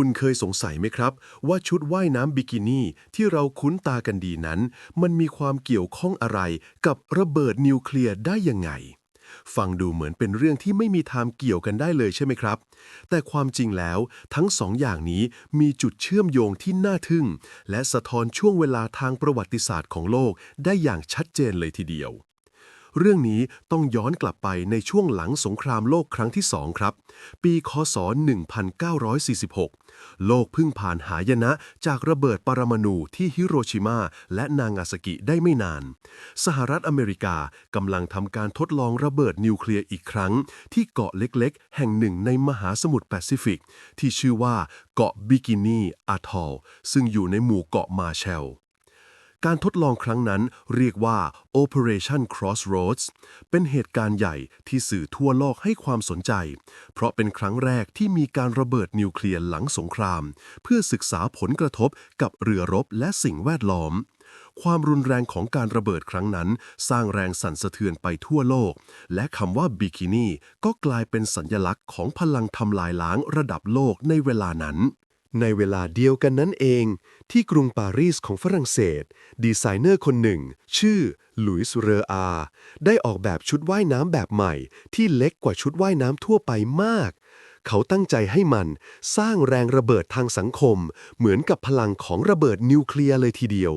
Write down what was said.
คุณเคยสงสัยไหมครับ ว่าชุดว่ายน้ำบิกินี่ที่เราคุ้นตากันดีนั้น มันมีความเกี่ยวข้องอะไรกับระเบิดนิวเคลียร์ได้ยังไง ฟังดูเหมือนเป็นเรื่องที่ไม่มีทางเกี่ยวกันได้เลยใช่ไหมครับ แต่ความจริงแล้วทั้งสองอย่างนี้มีจุดเชื่อมโยงที่น่าทึ่ง และสะท้อนช่วงเวลาทางประวัติศาสตร์ของโลกได้อย่างชัดเจนเลยทีเดียว เรื่องนี้ต้องย้อนกลับไปในช่วงหลังสงครามโลกครั้งที่สองครับ ปีคศ 1946 โลกพิ่งผ่านหายนะจากระเบิดปรมาณูที่ฮิโรชิมาและนางาซากิได้ไม่นาน สหรัฐอเมริกากำลังทำการทดลองระเบิดนิวเคลียร์อีกครั้ง ที่เกาะเล็กๆ แห่งหนึ่งในมหาสมุทรแปซิฟิก ที่ชื่อว่าเกาะบิกินีอาทอลซึ่งอยู่ในหมู่เกาะมาแชล การทดลองครั้งนั้นเรียกว่า Operation Crossroads เป็นเหตุการณ์ใหญ่ที่สื่อทั่วโลกให้ความสนใจ เพราะเป็นครั้งแรกที่มีการระเบิดนิวเคลียร์หลังสงคราม เพื่อศึกษาผลกระทบกับเรือรบและสิ่งแวดล้อม ความรุนแรงของการระเบิดครั้งนั้น สร้างแรงสั่นสะเทือนไปทั่วโลก และคำว่าบิกินี่ก็กลายเป็นสัญลักษณ์ของพลังทำลายล้างระดับโลกในเวลานั้น ในเวลาเดียวกันนั้นเอง ที่กรุงปารีสของฝรั่งเศส ดีไซเนอร์คนหนึ่ง ชื่อลุยส์เรออา ได้ออกแบบชุดว่ายน้ำแบบใหม่ ที่เล็กกว่าชุดว่ายน้ำทั่วไปมาก เขาตั้งใจให้มันสร้างแรงระเบิดทางสังคม เหมือนกับพลังของระเบิดนิวเคลียร์เลยทีเดียว